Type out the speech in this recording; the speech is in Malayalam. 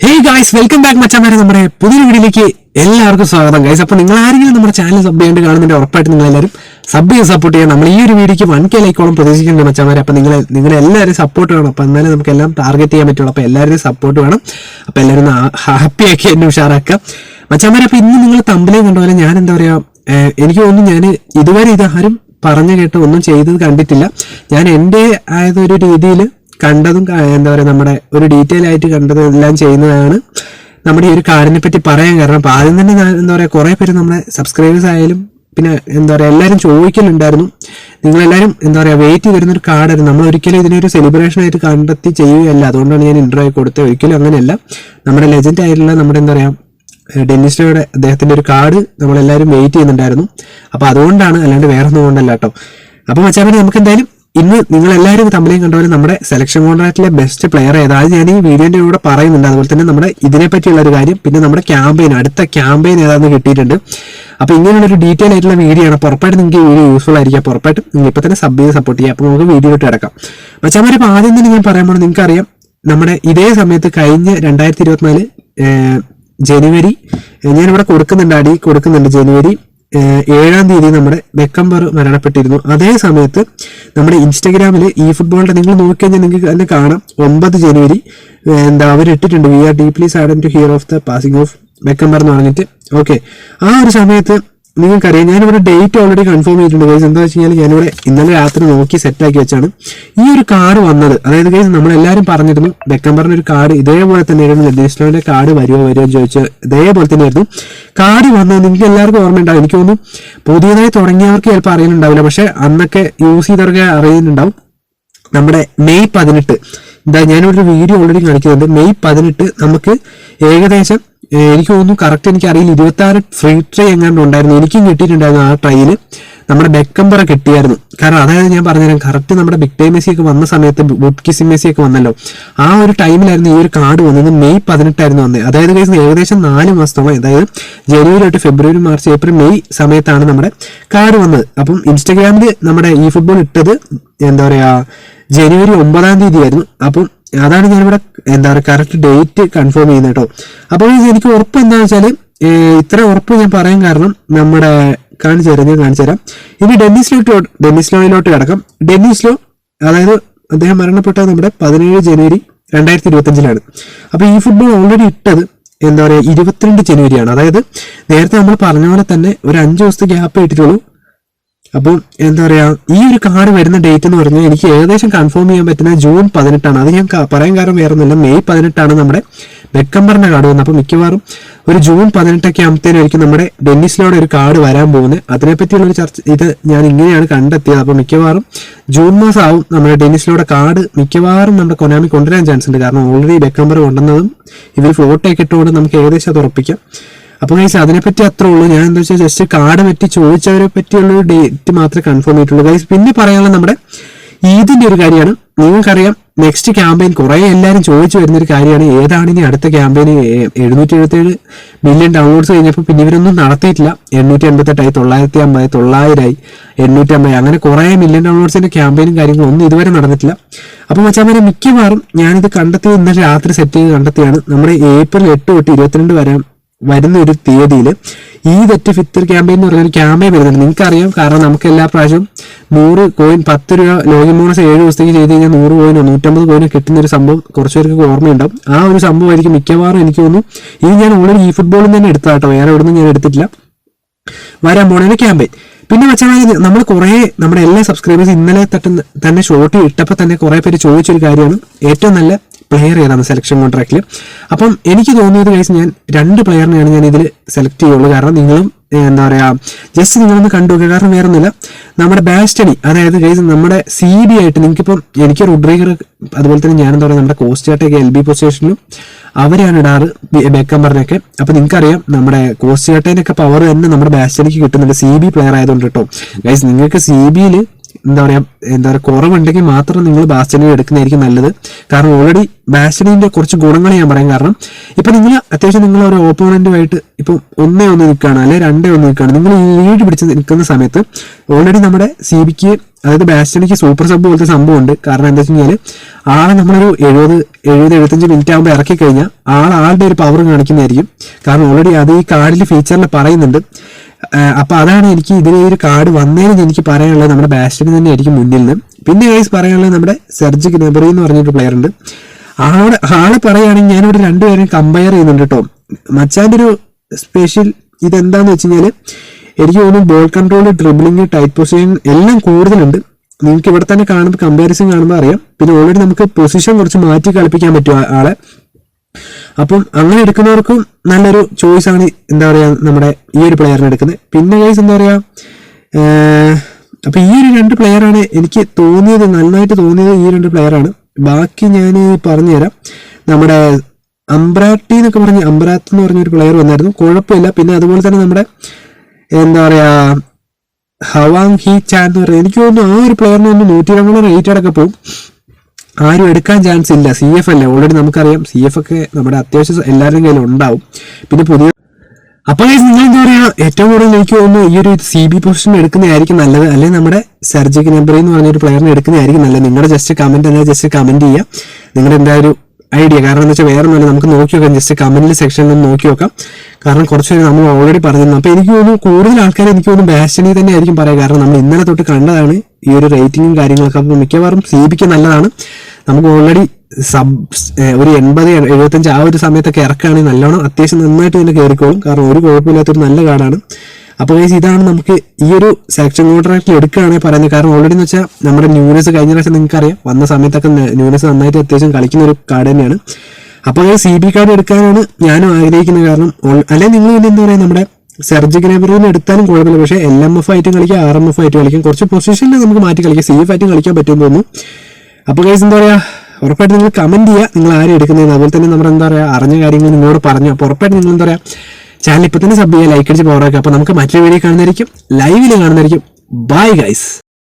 ഹേ ഗായ്സ് വെൽക്കം ബാക്ക് മച്ചാമാരെ. നമ്മുടെ പുതിയ വീഡിയോയിലേക്ക് എല്ലാവർക്കും സ്വാഗതം. ഗൈസ് അപ്പോൾ നിങ്ങൾ ആരെങ്കിലും നമ്മുടെ ചാനൽ സബ് ചെയ്യാണ്ട് കാണുന്നുണ്ട് ഉറപ്പായിട്ട് നിങ്ങൾ എല്ലാവരും സബ് ചെയ്ത് സപ്പോർട്ട് ചെയ്യാം. നമ്മൾ ഈ ഒരു വീഡിയോക്ക് വൺ കെ ലൈക്കോളം പ്രതീക്ഷിക്കുന്നുണ്ട് മച്ചാമാരെ. അപ്പോൾ നിങ്ങൾ നിങ്ങൾ എല്ലാവരും സപ്പോർട്ട് വേണം. അപ്പോൾ എന്നാലും നമുക്ക് എല്ലാം ടാർഗറ്റ് ചെയ്യാൻ പറ്റുള്ളൂ. അപ്പോൾ എല്ലാവരുടെയും സപ്പോർട്ട് വേണം. അപ്പോൾ എല്ലാവരും ഹാപ്പി ആക്കി എന്നെ ഉഷാറാക്കാം മച്ചാമാരെ അപ്പോൾ ഇന്ന് നിങ്ങൾ തമ്പിലേ കണ്ടുപോലെ ഞാൻ എന്താ പറയുക എനിക്ക് തോന്നുന്നു ഞാൻ ഇതുവരെ ഇതാരും പറഞ്ഞു കേട്ട് ഒന്നും ചെയ്തത് കണ്ടിട്ടില്ല. ഞാൻ എന്റെ ആയതൊരു രീതിയിൽ കണ്ടതും എന്താ പറയുക നമ്മുടെ ഒരു ഡീറ്റെയിൽ ആയിട്ട് കണ്ടതും എല്ലാം ചെയ്യുന്നതാണ് നമ്മുടെ ഈ ഒരു കാർഡിനെ പറ്റി പറയാൻ കാരണം. അപ്പൊ ആദ്യം തന്നെ എന്താ പറയുക കുറെ പേര് നമ്മുടെ സബ്സ്ക്രൈബേഴ്സ് ആയാലും പിന്നെ എന്താ പറയുക എല്ലാവരും ചോദിക്കലുണ്ടായിരുന്നു. നിങ്ങളെല്ലാവരും എന്താ പറയുക വെയിറ്റ് ചെയ്തിരുന്ന ഒരു കാർഡായിരുന്നു നമ്മൾ ഒരിക്കലും ഇതിനൊരു സെലിബ്രേഷൻ ആയിട്ട് കണ്ടെത്തി ചെയ്യുകയല്ല. അതുകൊണ്ടാണ് ഞാൻ ഇൻട്രോ കൊടുത്തത്. ഒരിക്കലും അങ്ങനെയല്ല. നമ്മുടെ ലെജൻഡ് ആയിട്ടുള്ള നമ്മുടെ എന്താ പറയുക ഡെന്നിസ്റ്റോയുടെ അദ്ദേഹത്തിന്റെ ഒരു കാർഡ് നമ്മളെല്ലാവരും വെയിറ്റ് ചെയ്യുന്നുണ്ടായിരുന്നു. അപ്പോൾ അതുകൊണ്ടാണ് അല്ലാണ്ട് വേറെ ഒന്നും കൊണ്ടല്ല കേട്ടോ. അപ്പൊ മച്ചാമനെ നമുക്ക് എന്തായാലും ഇന്ന് നിങ്ങൾ എല്ലാവരും തമ്മിലും കണ്ടപോലെ നമ്മുടെ സെലക്ഷൻ കോൺട്രാക്റ്റിലെ ബെസ്റ്റ് പ്ലെയർ ഏതായത് ഞാൻ ഈ വീഡിയോന്റെ കൂടെ പറയുന്നുണ്ട്. അതുപോലെ തന്നെ നമ്മുടെ ഇതിനെ പറ്റിയുള്ള ഒരു കാര്യം പിന്നെ നമ്മുടെ ക്യാമ്പയിൻ അടുത്ത ക്യാമ്പയിൻ ഏതാണെന്ന് കിട്ടിയിട്ടുണ്ട്. അപ്പോൾ ഇങ്ങനെയുള്ള ഒരു ഡീറ്റെയിൽ ആയിട്ടുള്ള വീഡിയോ ആണ്. പുറപ്പായിട്ട് നിങ്ങൾക്ക് വീഡിയോ യൂസ്ഫുൾ ആയിരിക്കാം. പുറപ്പായിട്ട് നിങ്ങൾ ഇപ്പൊ തന്നെ സബ് ചെയ്ത് സപ്പോർട്ട് ചെയ്യാം. അപ്പോൾ നമുക്ക് വീഡിയോ ഇട്ട് കിടക്കാം. മച്ചാമാരെ അപ്പൊ ആദ്യം തന്നെ ഞാൻ പറയാൻ പോകുന്നത് നിങ്ങൾക്കറിയാം. നമ്മുടെ ഇതേ സമയത്ത് കഴിഞ്ഞ രണ്ടായിരത്തി ഇരുപത്തിനാല് ജനുവരി ഞാനിവിടെ കൊടുക്കുന്നുണ്ട് അടി കൊടുക്കുന്നുണ്ട് ജനുവരി. ഏഴാം തീയതി നമ്മുടെ ബെക്കംബർ മരണപ്പെട്ടിരുന്നു. അതേ സമയത്ത് നമ്മുടെ ഇൻസ്റ്റഗ്രാമിൽ ഈ ഫുട്ബോളിന്റെ നിങ്ങൾ നോക്കിക്കഴിഞ്ഞാൽ നിങ്ങൾക്ക് തന്നെ കാണാം. ഒമ്പത് ജനുവരി എന്താ അവർ ഇട്ടിട്ടുണ്ട്. We are deeply saddened to hear of the passing of Beckenbauer എന്ന് പറഞ്ഞിട്ട്. ഓക്കെ ആ ഒരു സമയത്ത് നിങ്ങൾക്കറിയാം ഞാനിവിടെ ഡേറ്റ് ഓൾറെഡി കൺഫേം ചെയ്തിട്ടുണ്ട് ഗൈസ് എന്താ വെച്ച് കഴിഞ്ഞാൽ ഞാനിവിടെ ഇന്നലെ രാത്രി നോക്കി സെറ്റ് ആക്കി വെച്ചാണ്. ഈ ഒരു കാർഡ് വന്നത് അതായത് ഗൈസ് നമ്മളെല്ലാവരും പറഞ്ഞിരുന്നു ഡെക്കംബറിന് ഒരു കാർഡ് ഇതേപോലെ തന്നെയായിരുന്നു ലഡീസ്ലോന്റെ കാർഡ് വരുമോ വരുമോ എന്ന് ചോദിച്ചാൽ ഇതേപോലെ തന്നെയായിരുന്നു. കാർഡ് വന്നത് നിങ്ങൾക്ക് എല്ലാവർക്കും ഓർമ്മയുണ്ടാവും എനിക്ക് തോന്നുന്നു പുതിയതായി തുടങ്ങിയവർക്ക് ചിലപ്പോൾ അറിയുന്നുണ്ടാവില്ല പക്ഷെ അന്നൊക്കെ യൂസ് ചെയ്തവർക്ക് അറിയുന്നുണ്ടാവും. നമ്മുടെ മെയ് പതിനെട്ട് എന്താ ഞാനിവിടെ ഒരു വീഡിയോ ഓൾറെഡി കാണിക്കുന്നുണ്ട്. മെയ് പതിനെട്ട് നമുക്ക് ഏകദേശം എനിക്ക് തോന്നുന്നു കറക്റ്റ് എനിക്ക് അറിയില്ല. ഇരുപത്തി ആറ് ഫ്രീ ട്രൈ എങ്ങാണ്ട് ഉണ്ടായിരുന്നു. എനിക്കും കിട്ടിയിട്ടുണ്ടായിരുന്നു ആ ട്രൈയിൽ നമ്മുടെ ബെക്കംബറ കിട്ടിയായിരുന്നു. കാരണം അതായത് ഞാൻ പറഞ്ഞുതരാം കറക്റ്റ് നമ്മുടെ ബിഗ് ടൈം മെസ്സി ഒക്കെ വന്ന സമയത്ത് ബുട്കിസി മെസ്സി ഒക്കെ വന്നല്ലോ. ആ ഒരു ടൈമിലായിരുന്നു ഈ ഒരു കാർഡ് വന്നത്. മെയ് പതിനെട്ടായിരുന്നു വന്നത് അതായത് guys ഏകദേശം നാല് മാസത്തോളം അതായത് ജനുവരി തൊട്ട് ഫെബ്രുവരി മാർച്ച് ഏപ്രിൽ മെയ് സമയത്താണ് നമ്മുടെ കാർഡ് വന്നത്. അപ്പം ഇൻസ്റ്റാഗ്രാമിൽ നമ്മുടെ ഈ ഫുട്ബോൾ ഇട്ടത് എന്താ പറയാ ജനുവരി ഒമ്പതാം തീയതി ആയിരുന്നു അപ്പം അതാണ് ഞാനിവിടെ എന്താ പറയുക കറക്റ്റ് ഡേറ്റ് കൺഫേം ചെയ്യുന്നത് കേട്ടോ. അപ്പോൾ എനിക്ക് ഉറപ്പ് എന്താണെന്ന് വെച്ചാൽ ഇത്ര ഉറപ്പ് ഞാൻ പറയാൻ കാരണം നമ്മുടെ കാണിച്ചു തരാം ഞാൻ കാണിച്ചു തരാം. ഇനി ഡെന്നിസ്ലോട്ട് ഡെന്നിസ്ലോയിലോട്ട് കിടക്കാം. ഡെന്നിസ്ലോ അതായത് അദ്ദേഹം മരണപ്പെട്ടത് നമ്മുടെ പതിനേഴ് ജനുവരി രണ്ടായിരത്തി ഇരുപത്തഞ്ചിലാണ് അപ്പോൾ ഈ ഫുട്ബോൾ ഓൾറെഡി ഇട്ടത് എന്താ പറയുക ഇരുപത്തിരണ്ട് ജനുവരിയാണ്. അതായത് നേരത്തെ നമ്മൾ പറഞ്ഞ പോലെ തന്നെ ഒരു അഞ്ച് ദിവസത്തെ ഗ്യാപ്പ് ഇട്ടിട്ടുള്ളൂ. അപ്പം എന്താ പറയാ ഈ ഒരു കാർഡ് വരുന്ന ഡേറ്റ് എന്ന് പറഞ്ഞാൽ എനിക്ക് ഏകദേശം കൺഫേം ചെയ്യാൻ പറ്റുന്ന ജൂൺ പതിനെട്ടാണ്. അത് ഞാൻ പറയാൻ കാരണം വേറെ ഒന്നുമില്ല മെയ് പതിനെട്ടാണ് നമ്മുടെ ബെക്കംബറിന്റെ കാർഡ് വന്നത്. അപ്പൊ മിക്കവാറും ഒരു ജൂൺ പതിനെട്ടൊക്കെ ആകുമ്പോഴത്തേനായിരിക്കും നമ്മുടെ ഡെന്നിസിലൂടെ ഒരു കാർഡ് വരാൻ പോകുന്നത്. അതിനെപ്പറ്റിയുള്ള ഒരു ചർച്ച ഇത് ഞാൻ ഇങ്ങനെയാണ് കണ്ടെത്തിയത്. അപ്പൊ മിക്കവാറും ജൂൺ മാസം ആവും നമ്മുടെ ഡെന്നിസിലൂടെ കാർഡ് മിക്കവാറും നമ്മുടെ കൊനാമി കൊണ്ടുവരാൻ ചാൻസ് ഉണ്ട്. കാരണം ഓൾറെഡി ബെക്കംബർ കൊണ്ടുവന്നതും ഇവർ ഫോട്ടോ ഒക്കെ ഇട്ടുകൊണ്ട് നമുക്ക് ഏകദേശം അത് ഉറപ്പിക്കാം. അപ്പൊ ഗൈസ് അതിനെപ്പറ്റി അത്രേ ഉള്ളൂ. ഞാൻ എന്താ വെച്ചാൽ ജസ്റ്റ് കാർഡ് പറ്റി ചോദിച്ചവരെ പറ്റിയുള്ള ഒരു ഡേറ്റ് മാത്രമേ കൺഫേം ചെയ്തിട്ടുള്ളൂ. ഗൈസ് പിന്നെ പറയാനുള്ള നമ്മുടെ ഈദിന്റെ ഒരു കാര്യമാണ്. നിങ്ങൾക്കറിയാം നെക്സ്റ്റ് ക്യാമ്പയിൻ കുറേ എല്ലാവരും ചോദിച്ചു വരുന്ന ഒരു കാര്യമാണ്. ഏതാണ് ഇനി അടുത്ത ക്യാമ്പയിൻ എഴുന്നൂറ്റി എഴുപത്തി ഏഴ് മില്യൺ ഡൗൺലോഡ്സ് കഴിഞ്ഞപ്പോൾ പിന്നെ ഇവരൊന്നും നടത്തിയിട്ടില്ല. എണ്ണൂറ്റി എൺപത്തെട്ടായി തൊള്ളായിരത്തി അമ്പത് തൊള്ളായിരമായി എണ്ണൂറ്റി അമ്പത് അങ്ങനെ കുറേ മില്യൺ ഡൗൺലോഡ്സിന്റെ ക്യാമ്പയിനും കാര്യങ്ങളും ഒന്നും ഇതുവരെ നടന്നിട്ടില്ല. അപ്പൊ മച്ചാമാരെ മിക്കവാറും ഞാനിത് കണ്ടെത്തി ഇന്നലെ രാത്രി സെറ്റ് ചെയ്ത് കണ്ടെത്തിയാണ്. നമ്മുടെ ഏപ്രിൽ എട്ട് തൊട്ട് ഇരുപത്തിരണ്ട് വരെ വരുന്ന ഒരു തീയതിയിൽ ഈ തെറ്റ് ഫിത്തർ ക്യാമ്പയിൻ എന്ന് പറഞ്ഞൊരു ക്യാമ്പയിൻ വരുന്നുണ്ട്. നിങ്ങൾക്ക് അറിയാം കാരണം നമുക്ക് എല്ലാ പ്രാവശ്യവും നൂറ് കോയിൻ പത്ത് രൂപ ലോകം ബോണസ് ഏഴ് ദിവസത്തേക്ക് ചെയ്ത് കഴിഞ്ഞാൽ നൂറ് കോയിനോ നൂറ്റമ്പത് കോയിനോ കിട്ടുന്ന ഒരു സംഭവം കുറച്ച് പേർക്ക് ഓർമ്മയുണ്ടാവും. ആ ഒരു സംഭവമായിരിക്കും മിക്കവാറും എനിക്ക് തോന്നുന്നു. ഇത് ഞാൻ ഓൾറെഡി ഈ ഫുട്ബോളിൽ തന്നെ എടുത്താട്ടോ വേറെ എവിടെ ഞാൻ എടുത്തിട്ടില്ല. വരാൻ പോണേന് ക്യാമ്പയിൻ. പിന്നെ വെച്ചാൽ നമ്മൾ കുറെ നമ്മുടെ എല്ലാ സബ്സ്ക്രൈബേഴ്സ് ഇന്നലെ തട്ടുന്ന തന്നെ ഷോർട്ട് ഇട്ടപ്പോൾ തന്നെ കുറെ പേര് ചോദിച്ചൊരു കാര്യമാണ്. ഏറ്റവും നല്ല പ്ലെയർ ഏതാണ് സെലക്ഷൻ കോൺട്രാക്റ്റിൽ അപ്പം എനിക്ക് തോന്നിയത് കഴിച്ച് ഞാൻ രണ്ട് പ്ലെയറിനെയാണ് ഞാൻ ഇതിൽ സെലക്ട് ചെയ്യുള്ളൂ. കാരണം നിങ്ങളും എന്താ പറയുക ജസ്റ്റ് നിങ്ങളൊന്ന് കണ്ടു കാരണം വേറെ ഒന്നുമില്ല നമ്മുടെ ബാസ്റ്റണി അതായത് ഗൈസ് നമ്മുടെ സി ബി ആയിട്ട് നിങ്ങൾക്കിപ്പം എനിക്ക് റുഡ്രീഗർ അതുപോലെ തന്നെ ഞാൻ എന്താ പറയുക നമ്മുടെ കോസ്റ്റാട്ടൊക്കെ എൽ ബി പൊസിഷനിലും അവരാണ് ഇടാറ് ബേക്കംബറിനൊക്കെ അപ്പം നിങ്ങൾക്കറിയാം നമ്മുടെ കോസ്റ്റാട്ടേനൊക്കെ പവർ തന്നെ നമ്മുടെ ബാസ്റ്റണിക്ക് കിട്ടുന്നുണ്ട്. സി ബി പ്ലെയർ ആയതുകൊണ്ട് കേട്ടോ ഗൈസ് നിങ്ങൾക്ക് സി ബിയിൽ എന്താ പറയാ എന്താ പറയുക കുറവുണ്ടെങ്കിൽ മാത്രം നിങ്ങൾ ബാസ്റ്റണി എടുക്കുന്നതായിരിക്കും നല്ലത്. കാരണം ഓൾറെഡി ബാസ്റ്റണിന്റെ കുറച്ച് ഗുണങ്ങൾ ഞാൻ പറയാം കാരണം ഇപ്പൊ നിങ്ങൾ അത്യാവശ്യം നിങ്ങൾ ഒരു ഓപ്പോണന്റുമായിട്ട് ഇപ്പൊ ഒന്നേ ഒന്ന് നിൽക്കുകയാണ് അല്ലെ രണ്ടേ ഒന്ന് നിൽക്കുകയാണ്. നിങ്ങൾ ലീഡ് പിടിച്ച് നിൽക്കുന്ന സമയത്ത് ഓൾറെഡി നമ്മുടെ സി ബിക്ക് അതായത് ബാസ്റ്റണിക്ക് സൂപ്പർ സബ് പോലത്തെ സംഭവം ഉണ്ട് കാരണം എന്താ വെച്ച് കഴിഞ്ഞാൽ ആളെ നമ്മളൊരു എഴുപത് എഴുപത് എഴുപത്തഞ്ച് മിനിറ്റ് ആകുമ്പോൾ ഇറക്കി കഴിഞ്ഞാൽ ആൾ ആളുടെ ഒരു പവർ കാണിക്കുന്നതായിരിക്കും. കാരണം ഓൾറെഡി അത് ഈ കാർഡിൽ ഫീച്ചറിൽ പറയുന്നുണ്ട്. ആഹ് അപ്പൊ അതാണ് എനിക്ക് ഇതിലെ ഒരു കാർഡ് വന്നതിന് എനിക്ക് പറയാനുള്ളത്. നമ്മുടെ ബാസ്റ്റിന് തന്നെ ആയിരിക്കും മുന്നിൽ നിന്ന് പിന്നെ ഗൈസ് പറയാനുള്ളത് നമ്മുടെ സെർജ് ഗ്നബറി എന്ന് പറഞ്ഞൊരു പ്ലെയർ ഉണ്ട്. ആളെ ആളെ പറയുകയാണെങ്കിൽ ഞാനിവിടെ രണ്ടുപേരും കമ്പയർ ചെയ്യുന്നുണ്ട് കേട്ടോ മച്ചാന്റെ ഒരു സ്പെഷ്യൽ ഇതെന്താന്ന് വെച്ച് കഴിഞ്ഞാൽ എനിക്ക് തോന്നുന്നു ball control dribbling tight position എല്ലാം കൂടുതലുണ്ട്. നിങ്ങൾക്ക് ഇവിടെ തന്നെ കാണുമ്പോൾ കമ്പാരിസൺ കാണുമ്പോൾ അറിയാം. പിന്നെ ഓൾറെഡി നമുക്ക് പൊസിഷൻ കുറച്ച് മാറ്റി കളിപ്പിക്കാൻ പറ്റും ആളെ. അപ്പം അങ്ങനെ എടുക്കുന്നവർക്കും നല്ലൊരു ചോയ്സ് ആണ് എന്താ പറയാ നമ്മുടെ ഈ ഒരു പ്ലെയറിനെ എടുക്കുന്നത്. പിന്നെ ഗൈസ് എന്താ പറയാ അപ്പോൾ അപ്പൊ ഈ ഒരു രണ്ട് പ്ലെയറാണ് എനിക്ക് തോന്നിയത് നന്നായിട്ട് തോന്നിയത് ഈ രണ്ട് പ്ലെയറാണ് ബാക്കി ഞാൻ പറഞ്ഞുതരാം. നമ്മുടെ അംബ്രാട്ടി എന്നൊക്കെ പറഞ്ഞ് അംബ്രാത്ത് എന്ന് പറഞ്ഞ ഒരു പ്ലെയർ വന്നായിരുന്നു. കുഴപ്പമില്ല. പിന്നെ അതുപോലെ തന്നെ നമ്മുടെ എന്താ പറയാ ഹവാങ് ഹി ചാൻ എന്ന് പറയുന്നത് എനിക്ക് തോന്നുന്നു ആ ഒരു പ്ലെയറിന് ഒന്ന് നൂറ്റി ഇരുപത് റേറ്റ് അടക്കം പോകും ആരും എടുക്കാൻ ചാൻസ് ഇല്ല. സി എഫ് അല്ലേ? ഓൾറെഡി നമുക്കറിയാം. സി എഫ് ഒക്കെ നമ്മുടെ അത്യാവശ്യം എല്ലാവരുടെയും കയ്യിൽ ഉണ്ടാവും. പിന്നെ പുതിയ അപ്പൊ guys, നിങ്ങൾ എന്താ പറയുക ഏറ്റവും കൂടുതൽ എനിക്ക് തോന്നുന്നു ഈ ഒരു സി ബി പൊസിഷൻ എടുക്കുന്നതായിരിക്കും നല്ലത്. അല്ലെങ്കിൽ നമ്മുടെ സർജിക് നമ്പറി എന്ന് പറഞ്ഞൊരു പ്ലെയറിനെ എടുക്കുന്നതായിരിക്കും നല്ലത്. നിങ്ങളുടെ ജസ്റ്റ് കമന്റ് എന്നാൽ ജസ്റ്റ് കമന്റ് ചെയ്യുക നിങ്ങളുടെ എന്താ ഒരു ഐഡിയ കാരണം എന്താ വെച്ചാൽ വേറെ നമുക്ക് നോക്കി നോക്കാം. ജസ്റ്റ് കമന്റ് സെക്ഷനിൽ ഒന്ന് നോക്കി നോക്കാം. കാരണം കുറച്ച് പേര് നമ്മൾ ഓൾറെഡി പറഞ്ഞിരുന്നു. അപ്പൊ എനിക്ക് തോന്നുന്നു കൂടുതൽ ആൾക്കാർ എനിക്ക് തോന്നുന്നു ബാസ്റ്റണി തന്നെ ആയിരിക്കും പറയുക. കാരണം നമ്മൾ ഇന്നലെ തൊട്ട് കണ്ടതാണ് ഈ ഒരു റേറ്റിംഗും കാര്യങ്ങളൊക്കെ അപ്പോൾ മിക്കവാറും സി ബിക്ക് നല്ലതാണ്. നമുക്ക് ഓൾറെഡി സബ് ഒരു എൺപത് എഴുപത്തഞ്ച് ആ ഒരു സമയത്തൊക്കെ ഇറക്കുകയാണെങ്കിൽ നല്ലോണം അത്യാവശ്യം നന്നായിട്ട് തന്നെ കയറിക്കോളും. കാരണം ഒരു കുഴപ്പമില്ലാത്തൊരു നല്ല കാർഡാണ് അപ്പോൾ ഗൈസ് ഇതാണ് നമുക്ക് ഈ ഒരു സെലക്ഷൻ കോൺട്രാക്റ്റിൽ എടുക്കുകയാണെങ്കിൽ പറയുന്നത്. കാരണം ഓൾറെഡി എന്ന് വെച്ചാൽ നമ്മുടെ ന്യൂനസ് കഴിഞ്ഞ പ്രാവശ്യം നിങ്ങൾക്ക് അറിയാം വന്ന സമയത്തൊക്കെ ന്യൂനസ് നന്നായിട്ട് അത്യാവശ്യം കളിക്കുന്ന ഒരു കാർഡ് തന്നെയാണ്. അപ്പോൾ സി ബി കാർഡ് എടുക്കാനാണ് ഞാനും ആഗ്രഹിക്കുന്നത്. കാരണം അല്ലെങ്കിൽ നിങ്ങൾ പിന്നെ എന്താ പറയുക നമ്മുടെ സർജിക് ഗ്രേബറിന് എടുത്താലും കുഴപ്പമില്ല. പക്ഷേ എൽ എം എഫ് ആയിട്ടും കളിക്കാം ആർ എം എഫ് ആയിട്ട് കളിക്കാം. കുറച്ച് പൊസിഷനിൽ നമുക്ക് മാറ്റി കളിക്കാം. സേഫ് ആയിട്ടും കളിക്കാൻ പറ്റും തോന്നുന്നു. അപ്പോൾ കേസ് എന്താ പറയുക ഉറപ്പായിട്ട് നിങ്ങൾ കമന്റ് ചെയ്യുക. നിങ്ങൾ ആരും എടുക്കുന്നതെന്ന്. അതുപോലെ തന്നെ നമ്മുടെ എന്താ പറയുക അറിഞ്ഞ കാര്യങ്ങൾ നിങ്ങളോട് പറഞ്ഞു. അപ്പോൾ ഉറപ്പായിട്ട് നിങ്ങൾ എന്താ പറയുക ചാനൽ ഇപ്പോൾ തന്നെ സബ് ചെയ്യുക ലൈക്ക് അടിച്ച് പവറാക്കുക അപ്പോൾ നമുക്ക് മറ്റൊരു വീഡിയോ കാണുന്നതായിരിക്കും. ലൈവിൽ കാണുന്നതായിരിക്കും. Bye guys